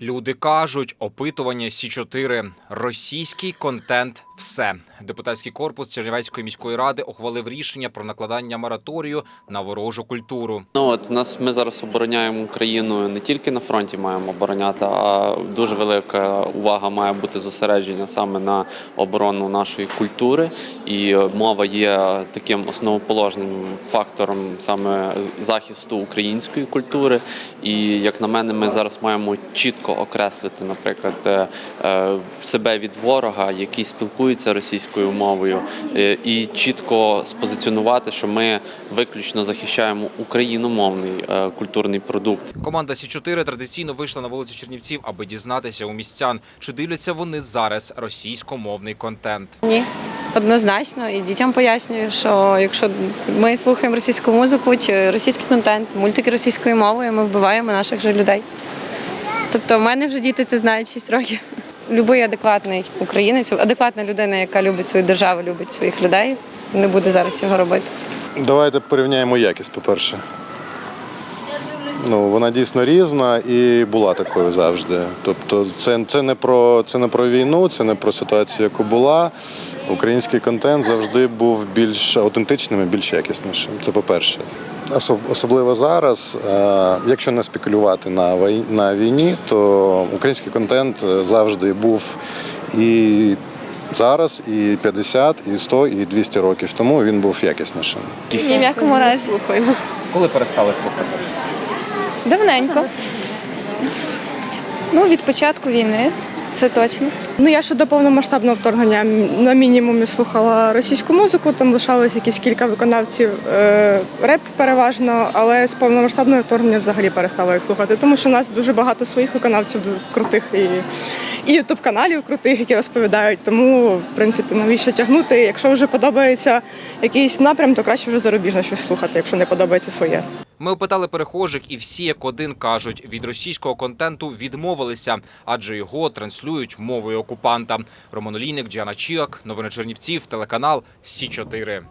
Люди кажуть, опитування Сі 4 російський контент. Все депутатський корпус Чернівецької міської ради ухвалив рішення про накладання мораторію на ворожу культуру. Ну от нас ми зараз обороняємо Україну не тільки на фронті маємо обороняти, а дуже велика увага має бути зосереджена саме на оборону нашої культури. І мова є таким основоположним фактором саме захисту української культури. І як на мене, ми зараз маємо чітко окреслити, наприклад, е, е, себе від ворога, який спілкується російською мовою, е, і чітко спозиціонувати, що ми виключно захищаємо україномовний е, культурний продукт. Команда Сі 4 традиційно вийшла на вулицю Чернівців, аби дізнатися у містян, чи дивляться вони зараз російськомовний контент. Ні, однозначно. І дітям пояснюю, що якщо ми слухаємо російську музику чи російський контент, мультики російською мовою, ми вбиваємо наших же людей. Тобто, в мене вже діти це знають 6 років. Любий адекватний українець, адекватна людина, яка любить свою державу, любить своїх людей, не буде зараз цього робити. Давайте порівняємо якість, по-перше. Ну, вона дійсно різна і була такою завжди. Тобто, це, це, не про, це не про війну, це не про ситуацію, яку була. Український контент завжди був більш аутентичним і більш якіснішим. Це по-перше. Особливо зараз, е, якщо не спекулювати на війні, то український контент е, завжди був і зараз, і 50, і 100, і 200 років тому він був якіснішим. Ні в якому разі. Слухаємо. Коли перестали слухати? Давненько. Ну, від початку війни, це точно. Ну я ще до повномасштабного вторгнення на мінімумі слухала російську музику. Там лишалось якісь кілька виконавців е, реп переважно, але з повномасштабного вторгнення взагалі перестала їх слухати, тому що в нас дуже багато своїх виконавців дуже крутих і, і ютуб каналів крутих, які розповідають. Тому, в принципі, навіщо тягнути? Якщо вже подобається якийсь напрям, то краще вже зарубіжне щось слухати, якщо не подобається своє. Ми опитали перехожих, і всі як один кажуть, від російського контенту відмовилися, адже його транслюють мовою окупанта. Роман Олійник, Діана Чіак, новини Чернівців, телеканал Сі 4